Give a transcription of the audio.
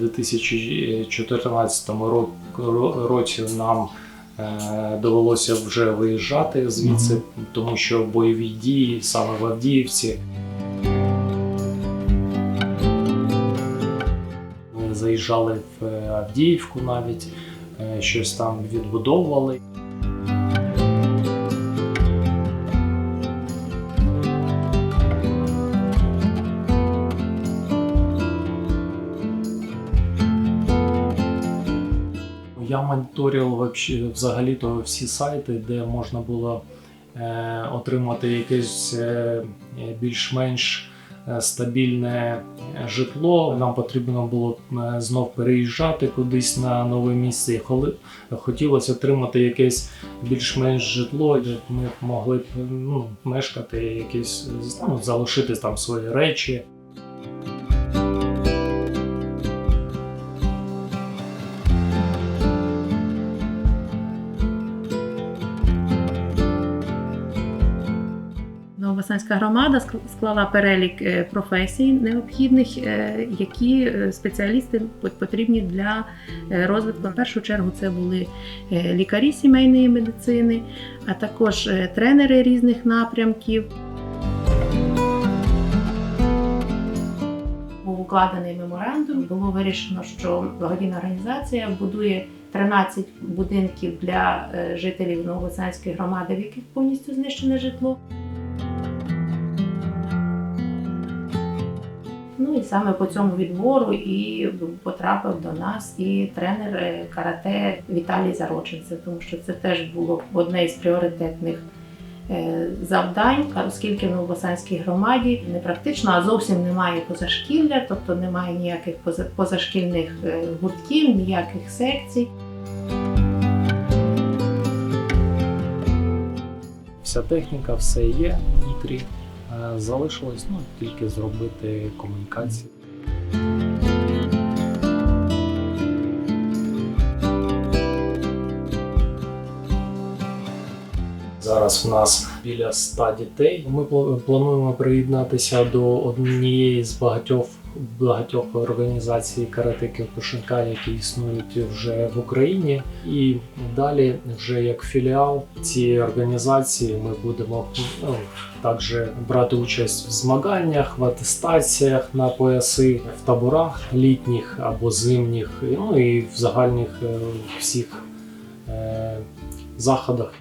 2014 ро- ро- році нам е, довелося вже виїжджати звідси, тому що бойові дії саме в Авдіївці. Ми заїжджали в е, Авдіївку навіть, е, щось там відбудовували. Я моніторив взагалі-то всі сайти, де можна було е, отримати якесь е, е, більш-менш стабільне житло. Нам потрібно було знов переїжджати кудись на нове місце. І хотілося отримати якесь більш-менш житло, де ми могли б ну, мешкати, якесь ну, залишити там свої речі. Новобасанська громада склала перелік е, професій необхідних, е, які е, спеціалісти потрібні для розвитку. В першу чергу це були лікарі сімейної медицини, а також тренери різних напрямків. Був укладений меморандум. Було вирішено, що благодійна організація будує 13 будинків для жителів Новобасанської громади, в яких повністю знищене житло. Ну і саме по цьому відбору і потрапив до нас і тренер е, карате Віталій Зароченце, тому що це теж було одне із пріоритетних е, завдань, оскільки в Новобасанській громаді не практично, а зовсім немає позашкілля, тобто немає ніяких позашкільних е, гуртків, ніяких секцій. Вся техніка, все є внутрі. Е, Залишилось ну, тільки зробити комунікацію. Зараз в нас біля 100 дітей. Ми плануємо приєднатися до однієї з багатьох багатьох організацій карате Кyokushinkai, які існують вже в Україні. І далі, вже як філіал цієї організації, ми будемо ну, також брати участь в змаганнях, в атестаціях на пояси, в таборах літніх або зимніх, ну і в загальних е, всіх е, заходах.